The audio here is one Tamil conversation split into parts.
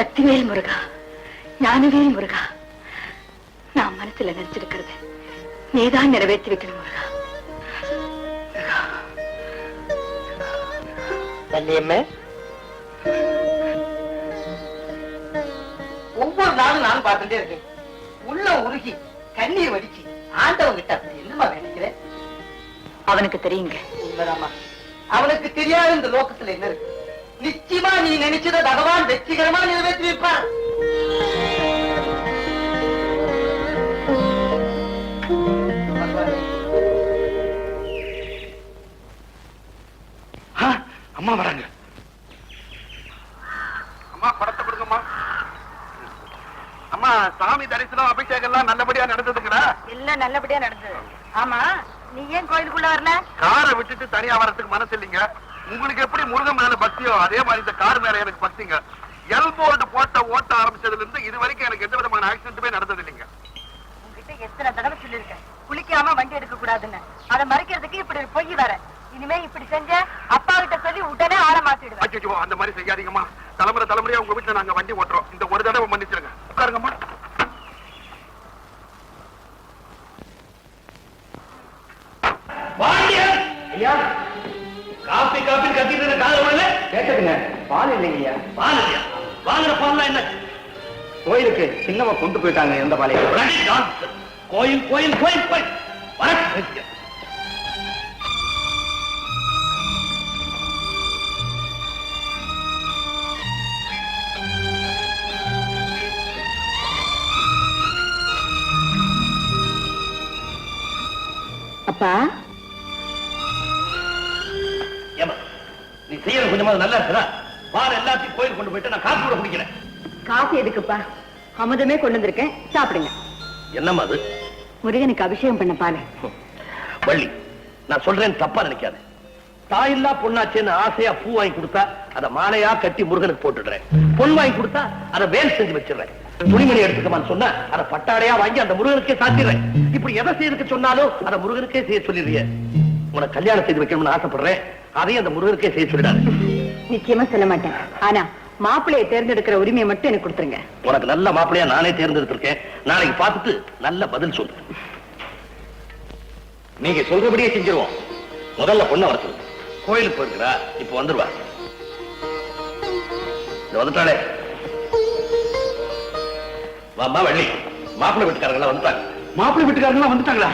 சக்திவேல் முருகா ஞானவேல் முருகா. நான் மனசுல நினைச்சிருக்கிறது நீதான் நிறைவேற்றி வைக்கணும் முருகா. வள்ளியம்மே. ஒவ்வொரு நாளும் நானும் பார்த்துட்டே இருக்கேன். உள்ள உருகி கண்ணீர் வடிச்சு ஆண்டவன் கிட்ட அப்படி என்னமா நினைக்கிறேன்? அவனுக்கு தெரியுங்க. உண்மைதாம்மா. அவனுக்கு தெரியாத இந்த லோகத்துல என்ன இருக்கு? நீ நினைச்சத பகவான் வெற்றிகரமா நிறைவேற்றி வைப்பான் அம்மா வராங்க அம்மா படத்தை கொடுங்கம்மா அம்மா சாமி தரிசனம் அபிஷேகம் எல்லாம் நல்லபடியா நடந்ததுங்களா எல்லாம் நல்லபடியா நடந்தது ஆமா நீ ஏன் கோயிலுக்குள்ள வரல காரை விட்டுட்டு தனியா வரதுக்கு மனசு இல்லைங்க உங்களுக்கு எப்படி முருகன் மேல பக்தியோ அதே மாதிரி இந்த கார் மேல எனக்கு பக்திங்க. எல் போர்டு போட்ட ஓட்ட ஆரம்பிச்சதுல இருந்து இது வரைக்கும் எனக்கு எந்த விதமான ஆக்சிடென்ட்டுமே நடந்தது இல்லைங்க உங்ககிட்ட எத்தனை தடவை சொல்லிருக்கேன் குளிக்காம வண்டி எடுக்க கூடாதுன்னு அதை மறைக்கிறதுக்கு இப்படி பொய் வர இனிமே இப்படி செஞ்ச அப்பா கிட்ட சொல்லி உடனே ஆள மாத்திடுவேன். அச்சோ அந்த மாதிரி செய்யாதீங்கம்மா. தலைமுறை தலைமுறையா உங்க வீட்டுல நாங்க வண்டி ஓட்டுறோம். இந்த ஒரு தடவை மன்னிச்சிருங்க. கோயிலுக்கு சின்னவ கொண்டு போயிட்டாங்க எந்த nonsense. கோயில் கோயில் கோயில் கோயில். வர அப்பா? ஏமா நீ செய்யறது கொஞ்சமாவது நல்லா இருக்குதா? பால் எல்லாத்தையும் கோயில் கொண்டு போயிட்டு நான் காசு கூட குடிக்கிறேன். காசு எதுக்குப்பா? அமுதமே கொண்டு வந்திருக்கேன். சாப்பிடுங்க. என்னம்மா அது? முருகனுக்கு அபிஷேகம் பண்ண பாரு வள்ளி நான் சொல்றேன் தப்பா நினைக்காத. தாயில்லா பொண்ணாச்சேன்னு ஆசையா பூ வாங்கி கொடுத்தா அத மாலையா கட்டி முருகனுக்கு போட்டுடுறேன். பொன் வாங்கி கொடுத்தா அத வேல் செஞ்சு வச்சிடுறேன். துணிமணி எடுத்துக்கமான்னு சொன்னா அத பட்டாடையா வாங்கி அந்த முருகனுக்கே சாத்திடுறேன். இப்படி எதை செய்யறதுக்கு சொன்னாலும் அத முருகனுக்கே செய்ய சொல்லிடுறிய. உனக்கு கல்யாணம் செய்து வைக்கணும்னு ஆசைப்படுறேன். அதையும் அந்த முருகனுக்கே செய்ய சொல்லிடாது. நிச்சயமா சொல்ல மாட்டேன். ஆனா மாப்பிள்ளையை தேர்ந்தெடுக்கிற உரிமையை மட்டும் எனக்கு கொடுத்துருங்க. உனக்கு நல்ல மாப்பிள்ளையா நானே தேர்ந்தெடுத்திருக்கேன். நாளைக்கு பார்த்துட்டு நல்ல பதில் சொல்லு. நீங்க சொல்றபடியே செஞ்சிருவோம். முதல்ல பொண்ணை வர சொல்லு. கோயிலுக்கு போயிருக்கிறா இப்ப வந்துருவா. வந்துட்டாளே. வாம்மா வள்ளி. மாப்பிள்ளை வீட்டுக்காரங்க எல்லாம் வந்துட்டாங்க. மாப்பிள்ளை வீட்டுக்காரங்க வந்துட்டாங்களா?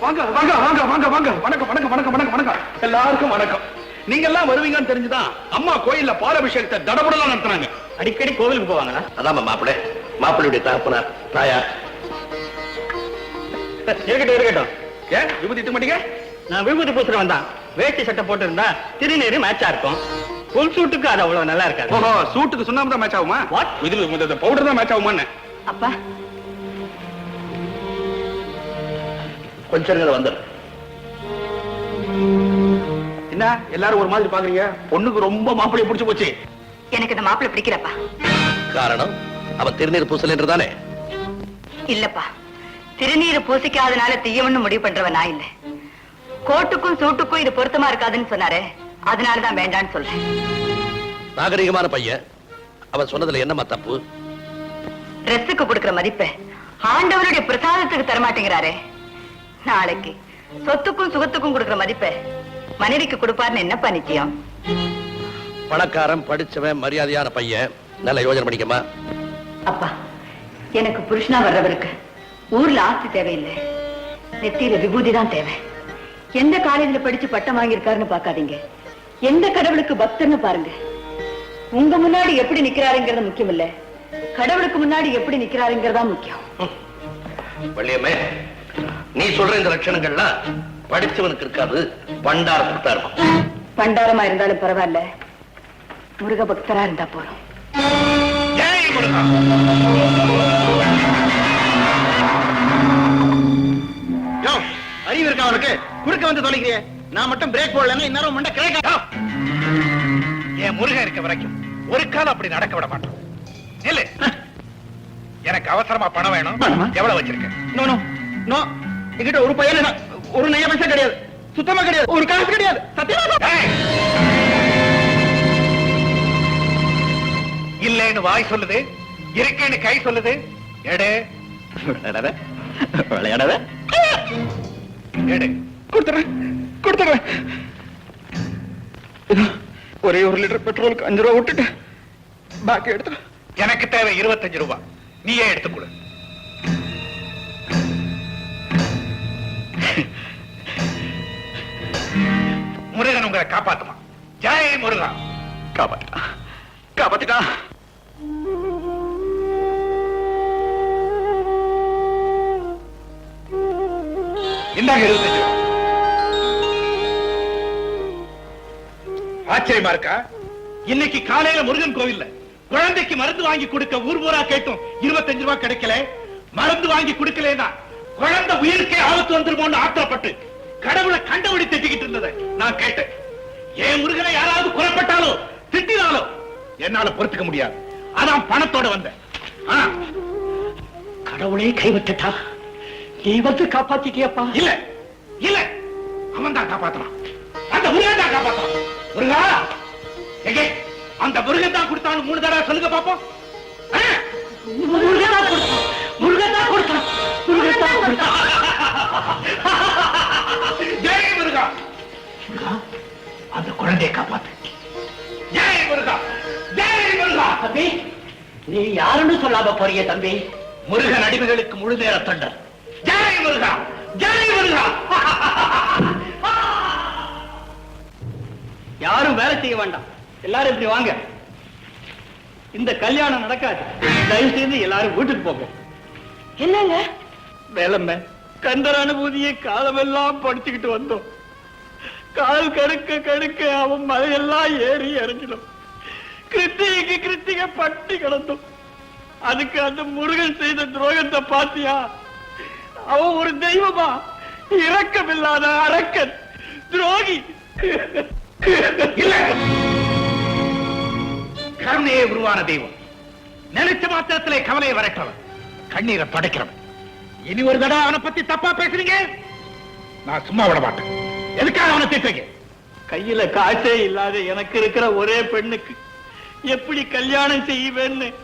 வாங்க வாங்க வாங்க வாங்க வாங்க. வணக்கம் வணக்கம் வணக்கம் வணக்கம் வணக்கம். எல்லாருக்கும் வணக்கம். நீங்க எல்லாம் வருவீங்கன்னு தெரிஞ்சுதான் அம்மா கோயில்ல பாலாபிஷேகத்தை தடபடலாம் நடத்துறாங்க. அடிக்கடி கோவிலுக்கு போவாங்களா? அதாம்மா மாப்பிள்ளை. மாப்பிள்ளையுடைய தகப்பனார் தாயார். இருக்கட்டும் இருக்கட்டும். ஏன் விபூதி இட்டு மாட்டீங்க? நான் விபூதி பூசுற வந்தான் வேட்டி சட்டை போட்டு இருந்தா திருநீரு மேட்சா இருக்கும். புல் சூட்டுக்கு அது அவ்வளவு நல்லா இருக்காது. ஓஹோ சூட்டுக்கு சுண்ணாம்பு தான் மேட்ச் ஆகுமா? What? இதுல பவுடர் தான் மேட்ச் ஆகுமான்னு. அப்பா. கொஞ்ச நேரம் வந்துடு. என்ன எல்லாரும் ஒரு மாதிரி பாக்குறீங்க? பொண்ணுக்கு ரொம்ப மாப்பிள்ளைய பிடிச்சு போச்சு. எனக்கு இந்த மாப்பிள்ளை பிடிக்கிறப்பா காரணம் அவன் திருநீர் பூசல் என்றுதானே இல்லப்பா. திருநீர் பூசிக்காதனால தீயவன்னு முடிவு பண்றவன் நான் இல்ல. கோட்டுக்கும் சூட்டுக்கும் இது பொருத்தமா இருக்காதுன்னு சொன்னாரே. அதனாலதான் வேண்டான்னு சொல்றேன். நாகரிகமான பையன். அவன் சொன்னதுல என்னம்மா தப்பு? ட்ரெஸ்ஸுக்கு கொடுக்கிற மதிப்பை ஆண்டவருடைய பிரசாதத்துக்கு தரமாட்டேங்கிறாரே. நாளைக்கு சொத்துக்கும் சுகத்துக்கும் கொடுக்கிற மதிப்பை மனைவிக்கு கொடுப்பாருன்னு என்னப்பா நிச்சயம்? பணக்காரன் படிச்சவன் மரியாதையான பையன். நல்ல யோசனை பண்ணிக்கமா அப்பா எனக்கு புருஷனா வர்றவருக்கு ஊர்ல ஆஸ்தி தேவையில்லை. நெத்தியில விபூதி தான் தேவை. எந்த காலேஜ்ல படிச்சு பட்டம் வாங்கியிருக்காருன்னு பார்க்காதீங்க. எந்த கடவுளுக்கு பக்தர்னு பாருங்க. உங்க முன்னாடி எப்படி நிக்கிறாருங்கிறது முக்கியம் இல்ல கடவுளுக்கு முன்னாடி எப்படி நிக்கிறாருங்கிறதா முக்கியம். வள்ளியம்மே நீ சொல்ற இந்த லட்சணங்கள்லாம் படிச்சவனுக்கு இருக்காது பண்டாரத்துக்கு தான் இருக்கும். பண்டாரமா இருந்தாலும் பரவாயில்ல. முருக பக்தரா இருந்தா போறோம் அறிவு இருக்கா அவனுக்கு? குறுக்க வந்து தொலைக்கிறிய. நான் மட்டும் பிரேக் போடலன்னா இந்நேரம் மண்டை கிழக்கா என் முருகன் இருக்க வரைக்கும் ஒரு காலம் அப்படி நடக்க விட மாட்டோம் நில்லு. எனக்கு அவசரமா பணம் வேணும். எவ்வளவு வச்சிருக்க? No no. நோ. என்கிட்ட ஒரு பையன் ஒரு நைய பைசா கிடையாது. சுத்தமா கிடையாது. ஒரு காசு கிடையாது. சத்தியமா இல்லைன்னு வாய் சொல்லுது இருக்கேன்னு கை சொல்லுது. எடு. விளையாடாத. விளையாடாத. எடு. கொடுத்துறேன். கொடுத்துறேன். ஒரே ஒரு லிட்டர் பெட்ரோலுக்கு அஞ்சு ரூபா விட்டுட்டு பாக்கி எடுத்துறேன் எனக்கு தேவை இருபத்தஞ்சு ரூபாய் நீயே எடுத்துக்கொடு காப்பாத்துமா. ஜெய் முருகா. காப்பாத்திட்டா. காப்பாத்திட்டா. இந்தாங்க இருபத்தஞ்சு ரூபாய் ஆச்சரியமா இருக்கா? இன்னைக்கு காலையில முருகன் கோவில்ல குழந்தைக்கு மருந்து வாங்கி கொடுக்க ஊர் ஊரா கேட்டும். இருபத்தஞ்சு ரூபாய் கிடைக்கல. மருந்து வாங்கி கொடுக்கலனா குழந்தை உயிருக்கே ஆபத்து வந்துருமோன்னு ஆத்திரப்பட்டு கடவுளை கண்டபடி திட்டிக்கிட்டு இருந்ததை நான் கேட்டேன். ஏன் முருகனை யாராவது குறப்பட்டாலோ திட்டினாலோ? என்னால பொறுத்துக்க முடியாது. அதான் பணத்தோட வந்தேன். ஆனா கடவுளே கைவிட்டுட்டா? நீ வந்து காப்பாத்திட்டியப்பா. இல்ல இல்ல. அவன் தான் காப்பாத்துறான் அந்த முருகன் தான் காப்பாத்துறான் முருகா எங்கே? அந்த முருகன் தான் கொடுத்தான்னு மூணு தடவை சொல்லுங்க பாப்போம்? முருகன் தான் கொடுத்தான். முருகன் தான் கொடுத்தான். முருகன் தான் கொடுத்தான். ஜெய் முருகா. முருகா அந்த குழந்தையை காப்பாத்து. ஜெய் முருகா! ஜெய் முருகா! தம்பி நீ யாருன்னு சொல்லாம போறீங்க தம்பி? முருகன் அடிமைகளுக்கு முழு நேர தொண்டர். ஜெய் முருகா! ஜெய் முருகா! யாரும் வேலை செய்ய வேண்டாம். எல்லாரும் இப்படி வாங்க. இந்த கல்யாணம் நடக்காது. தயவு செய்து எல்லாரும் வீட்டுக்கு போங்க. என்னங்க? வேலம்ம கந்தர் அனுபூதியை காலமெல்லாம் படிச்சுக்கிட்டு வந்தோம். கால் கடுக்க கடுக்க அவன் மலையெல்லாம் ஏறி இறங்கிடும். கிருத்திகைக்கு கிருத்திகை பட்டி கிடந்தோம். அதுக்கு அந்த முருகன் செய்த துரோகத்தை பாத்தியா? அவன் ஒரு தெய்வமா? இரக்கமில்லாத அரக்கன். துரோகி. கருணையை உருவான தெய்வம். நினைச்ச மாத்திரத்திலே கவலையை வரட்டவன். கண்ணீரை தொடக்கிறவன். இனி ஒரு தடவை அவனை பத்தி தப்பா பேசுறீங்க? நான் சும்மா விட மாட்டேன். எதுக்காக அவனை திட்டுறீங்க? கையில காசே இல்லாத எனக்கு இருக்கிற ஒரே பெண்ணுக்கு எப்படி கல்யாணம் செய்வேன்னு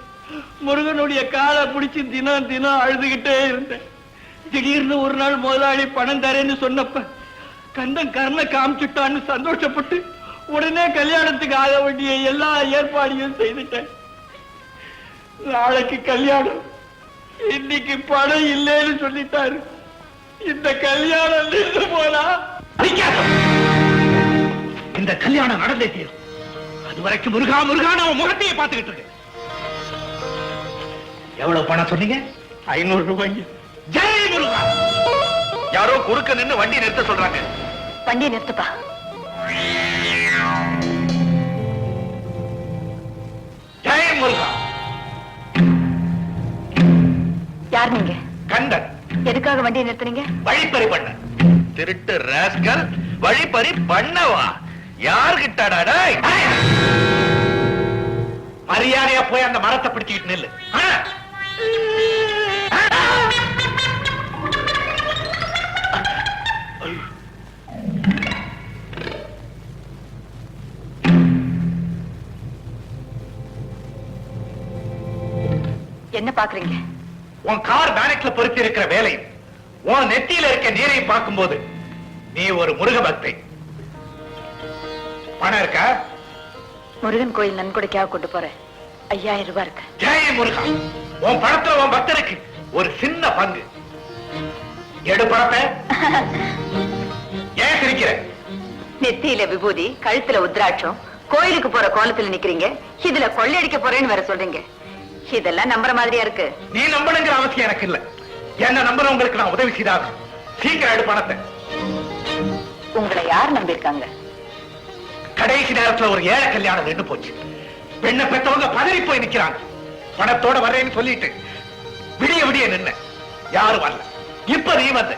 முருகனுடைய காலை பிடிச்சி தினம் தினம் அழுதுகிட்டே இருந்தேன். திடீர்னு ஒரு நாள் முதலாளி பணம் தரேன்னு சொன்னப்ப கந்தன் கர்ண காமிச்சுட்டான்னு சந்தோஷப்பட்டு உடனே கல்யாணத்துக்கு ஆக வேண்டிய எல்லா ஏற்பாடையும் செய்துட்டேன். நாளைக்கு கல்யாணம். இன்னைக்கு பணம் இல்லைன்னு சொல்லிட்டாரு. இந்த கல்யாணம் போனா அடிக்காத. இந்த கல்யாணம் நடந்தே தீரும். அது வரைக்கும் முருகா முருகான அவன் முகத்தையே பார்த்துக்கிட்டு இருக்கு எவ்வளவு பணம் சொன்னீங்க? ஐநூறு ரூபாய்க்கு ஜெய் முருகா! யாரோ குறுக்க நின்னு வண்டி நிறுத்த சொல்றாங்க. வண்டியை நிறுத்துப்பா. ஜெய் முருகா! யார் நீங்க? கண்டன் எதுக்காக வண்டியை நிறுத்துனீங்க? வழிப்பறி பண்ண. திருட்டு ராஸ்கல் வழிப்பறி பண்ணவா யாருகிட்டடா டேய்? மரியாதையா போய் அந்த மரத்தை பிடிச்சிக்கிட்டு நில்லு? என்ன பாக்குறீங்க உன் கார் பேனட்ல பொருத்தி இருக்கிற வேலையும் உன் நெத்தியில இருக்க நீரையும் பார்க்கும்போது நீ ஒரு முருக பக்தை. பணம் இருக்கா? முருகன் கோயில் நன்கொடைக்காக கொண்டு போறேன். ஐயாயிரம் ரூபாய் இருக்கு. ஜெய முருகா. உன் பணத்துல உன் பக்தனுக்கு ஒரு சின்ன பங்கு. எடு பணத்தை. ஏன் சிரிக்கிற? நெத்தியில விபூதி கழுத்துல உத்ராட்சம் கோயிலுக்கு போற கோலத்துல நிக்கிறீங்க. இதுல கொள்ளையடிக்க போறேன்னு வேற சொல்றீங்க. இதெல்லாம் நம்புற மாதிரியா இருக்கு? நீ நம்பணுங்கிற அவசியம் எனக்கு இல்ல. என்ன நம்புறவங்களுக்கு நான் உதவி செய்தாகணும் சீக்கிரம் எடு பணத்தை. உங்களை யார் நம்பியிருக்காங்க? கடைசி நேரத்துல ஒரு ஏழை கல்யாணம் நின்னு போச்சு. பெண்ணை பெத்தவங்க பதறி போய் நிக்கிறாங்க. பணத்தோட வர்றேன்னு சொல்லிட்டு விடிய விடிய நின்ன. யாரும் வரல. இப்ப நீ வந்த.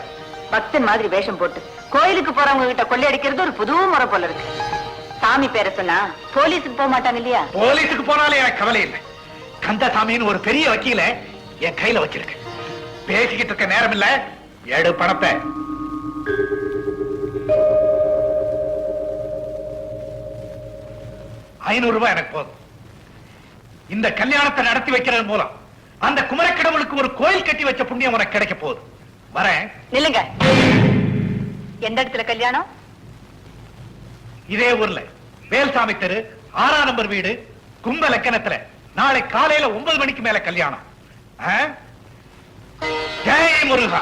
பக்தன் மாதிரி வேஷம் போட்டு கோயிலுக்கு போறவங்க கிட்ட கொள்ளையடிக்கிறது ஒரு புது முறை போல இருக்கு. சாமி பேரை சொன்னா போலீஸுக்கு போக மாட்டாங்க இல்லையா? போலீஸுக்கு போனாலே எனக்கு கவலை இல்லை. கந்தசாமின்னு ஒரு பெரிய வக்கீல என் கையில வச்சிருக்கு. பேசிக்கிட்டு இருக்க நேரம் இல்ல எடு பணத்தை. ஐநூறு ரூபாய் எனக்கு போதும். இந்த கல்யாணத்தை நடத்தி வைக்கிறது மூலம் அந்த குமரக்கடவுளுக்கு ஒரு கோயில் கட்டி வச்ச புண்ணியம் உனக்கு கிடைக்க போகுது. வரேன். நில்லுங்க. எந்த இடத்துல கல்யாணம்? இதே ஊர்ல. வேல்சாமி தெரு ஆறாம் நம்பர் வீடு கும்ப லக்கணத்துல. நாளை காலையில ஒன்பது மணிக்கு மேல கல்யாணம். ஆ? ஜெய் முருகா.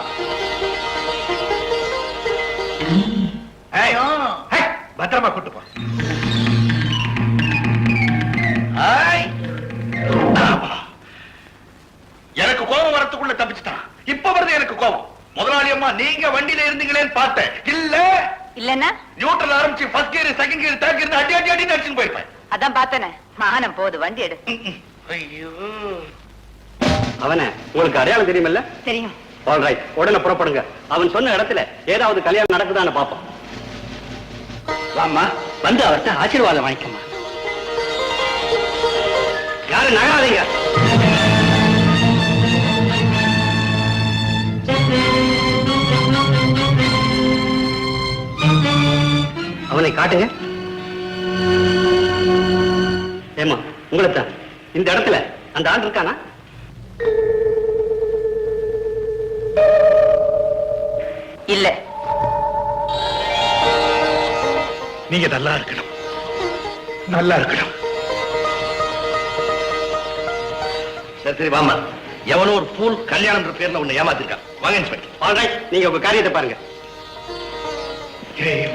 பத்திரமா கூட்டு போ. எனக்கு கோபம் வரத்துக்குள்ள தப்பிச்சுட்டான் இப்ப வருது எனக்கு கோபம். முதலாளி அம்மா நீங்க வண்டியில இருந்தீங்களேன்னு பார்த்தேன். இல்ல. இல்லன்னா? நியூட்ரல் ஆரம்பிச்சு first gear second gear third gear அடி அடி அடி அடிச்சுன்னு போயிருப்பேன். அதான் பார்த்தனே. மானம் போது வண்டி எடு. ஐயோ. அவன உங்களுக்கு அடையாளம் தெரியுமில்ல? தெரியும். ஆல்ரைட் உடனே புறப்படுங்க. அவன் சொன்ன இடத்துல ஏதாவது கல்யாணம் நடக்குதான்னு பாப்போம் வாம்மா வந்து அவர்கிட்ட ஆசீர்வாதம் வாங்கிக்கம்மா. யாரும் நகாதீங்க அவனை காட்டுங்க. ஏமா உங்களைத்தான் இந்த இடத்துல அந்த ஆள் இருக்கானா? இல்ல. நீங்க நல்லா இருக்கணும். நல்லா இருக்கணும். சரி சரி வாமா எவனோ ஒரு பூல் கல்யாணம்ன்ற பேர்ல உன்னை ஏமாத்திருக்கான். வாங்க இன்ஸ்பெக்டர் ஆல்ரைட் நீங்க உங்க காரியத்தை பாருங்க. ஜெய்